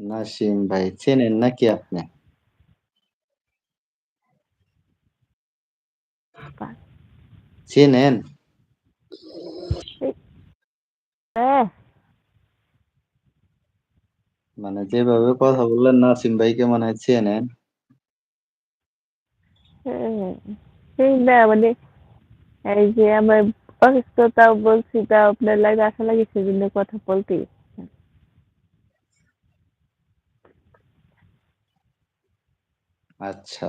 নাসিম ভাই চেনেন নাকি আপনি? চেনেন? মানে যেভাবে কথা বললেন নাসিম ভাইকে মনে হয় চেনেন। না মানে এই যে আমার অসুস্থতাও বলছি, তাও আপনার লাগে আশা লাগে সেজন্য কথা বলতেই আচ্ছা।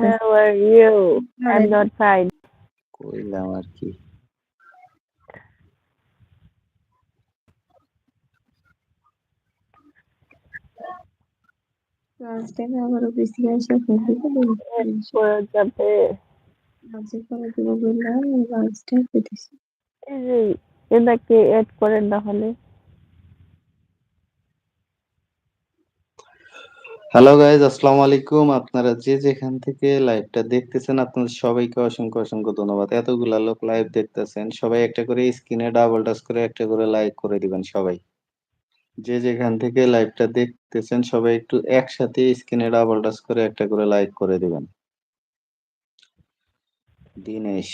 How are you? I'm not fine. কইলাম আরকি। লাস্ট টাইমে আমার অফিসে আসা ফোন যাবে। লাঞ্চে করে দিব বললাম পেতেছি এই এনাকে এড করেন না হলে। হ্যালো গাইজ আসসালামু আলাইকুম। আপনারা যে যেখান থেকে লাইভটা দেখতেছেন আপনাদের সবাইকে অসংখ্য, অসংখ্য ধন্যবাদ। এতগুলা লোক লাইভ দেখতেছেন। সবাই একটা করে স্ক্রিনে ডাবল টাচ করে একটা করে লাইক করে দিবেন সবাই। যে যেখান থেকে লাইভটা দেখতেছেন সবাই একটু একসাথে স্ক্রিনে ডাবল টাচ করে একটা করে লাইক করে দিবেন। দিনেশ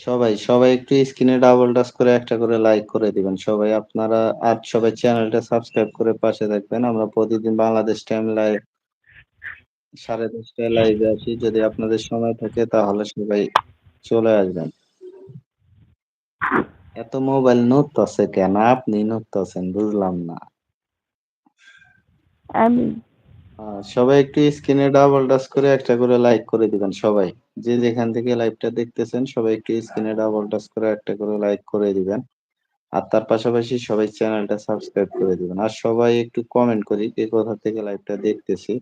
সবাই, সবাই একটু স্ক্রিনে ডাবল টাচ করে একটা করে লাইক করে দিবেন। সবাই আপনারা আর সবাই চ্যানেলটা সাবস্ক্রাইব করে পাশে থাকবেন। আমরা প্রতিদিন বাংলাদেশ টাইম লাইভ সাড়ে দশটায় লাইভে আসি। যদি আপনাদের সময় থাকে তাহলে সবাই চলে আসবেন। এত মোবাইল নড়তাছে কেন? আপনি নড়তাছেন বুঝলাম না। আমি সবাই একটু স্ক্রিনে ডাবল টাচ করে একটা করে লাইক করে দিবেন সবাই। যে যেখান থেকে লাইভটা দেখতেছেন সবাই একটু স্ক্রিনে ডাবল টাচ করে একটা করে লাইক করে দিবেন। আর তার পাশাপাশি সবাই চ্যানেলটা সাবস্ক্রাইব করে দিবেন। আর সবাই একটু কমেন্ট করি কে কোথা থেকে লাইভটা দেখতেছি।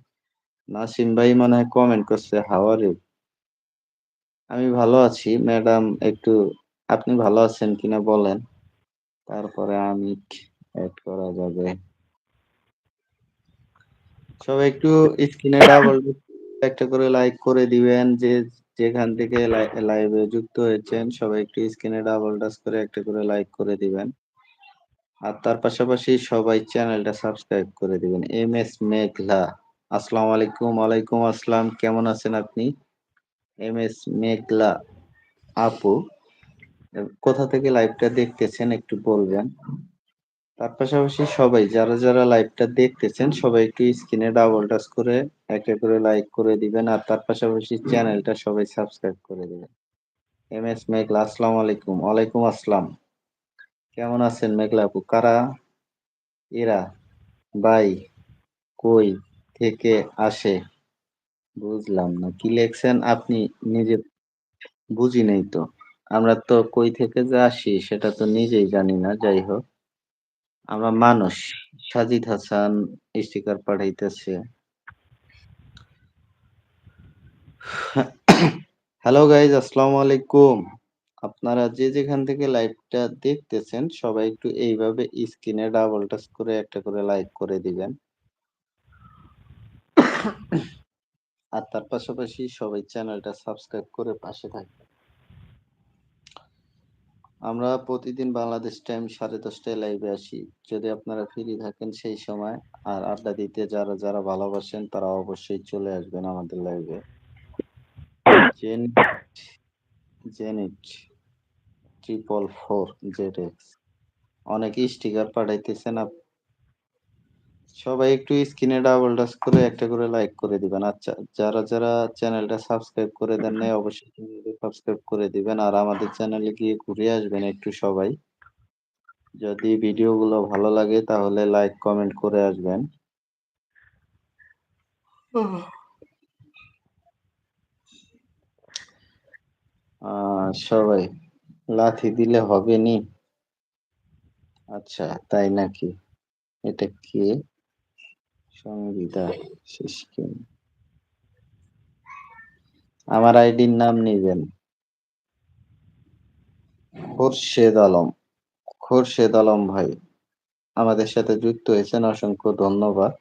নাসিম ভাই মনে হয় কমেন্ট করছে ইউ? আমি ভালো আছি ম্যাডাম একটু, আপনি ভালো আছেন কিনা বলেন? তারপরে আমি এড করা যাবে। সবাই একটু স্ক্রিনে ডাবল একটা করে লাইক করে দিবেন। যে যেখান থেকে লাই লাইভে যুক্ত হয়েছেন সবাই একটু স্ক্রিনে ডাবল টাচ করে একটা করে লাইক করে দিবেন। আর তার পাশাপাশি সবাই চ্যানেলটা সাবস্ক্রাইব করে দিবেন। এম এস মেঘলা আসসালামু আলাইকুম, ওয়ালাইকুম আসসালাম। কেমন আছেন আপনি? এম এস মেঘলা আপু কোথা থেকে লাইভটা দেখতেছেন একটু বলবেন? তার পাশাপাশি সবাই যারা, যারা লাইভটা দেখতেছেন সবাই একটু স্ক্রিনে ডাবল টাচ করে একটা করে লাইক করে দিবেন। আর তার পাশাপাশি চ্যানেলটা সবাই সাবস্ক্রাইব করে দিবেন। এম এস মেঘলা আসসালাম আলাইকুম, ওয়ালাইকুম আসসালাম। কেমন আছেন মেঘলা আপু? কারা এরা? বাই কই থেকে আসে? বুঝলাম না। কি লেখছেন আপনি নিজে বুঝি নাই তো। আমরা তো কই থেকে যে আসি সেটা তো নিজেই জানি না। যাই হোক। আমরা মানুষ। সাজিদ হাসান স্টিকার পাঠাইতেছে। হ্যালো গাইজ আসসালামু আলাইকুম। আপনারা যে যেখান থেকে লাইভটা দেখতেছেন, সবাই একটু এইভাবে স্ক্রিনে ডাবল টাচ করে একটা করে লাইক করে দিবেন। আর তার পাশাপাশি সবাই চ্যানেলটা সাবস্ক্রাইব করে পাশে থাকবেন। আমরা প্রতিদিন বাংলাদেশ টাইম সাড়ে দশটায় লাইভে আসি। যদি আপনারা ফ্রি থাকেন সেই সময় আর আড্ডা দিতে যারা, যারা ভালোবাসেন তারা অবশ্যই চলে আসবেন আমাদের লাইভে। জেন জেনিট 444 ZX অনেকে স্টিকার পাঠাইতেছেন সবাই একটু স্ক্রিনে ডাবল টাচ করে একটা করে লাইক করে দিবেন। আচ্ছা যারা, যারা চ্যানেলটা সাবস্ক্রাইব করে দেন নাই অবশ্যই চ্যানেলটা সাবস্ক্রাইব করে দিবেন। আর আমাদের চ্যানেলে গিয়ে ঘুরে আসবেন একটু সবাই। যদি ভিডিওগুলো ভালো লাগে তাহলে লাইক কমেন্ট করে আসবেন। সবাই লাথি দিলে হবে নি? আচ্ছা তাই নাকি? এটা কে? সঙ্গীতা সিস্টেম। আমার আইডির নাম নিবেন। খোরশেদ আলম, খোরশেদ আলম ভাই আমাদের সাথে যুক্ত হয়েছেন অসংখ্য ধন্যবাদ।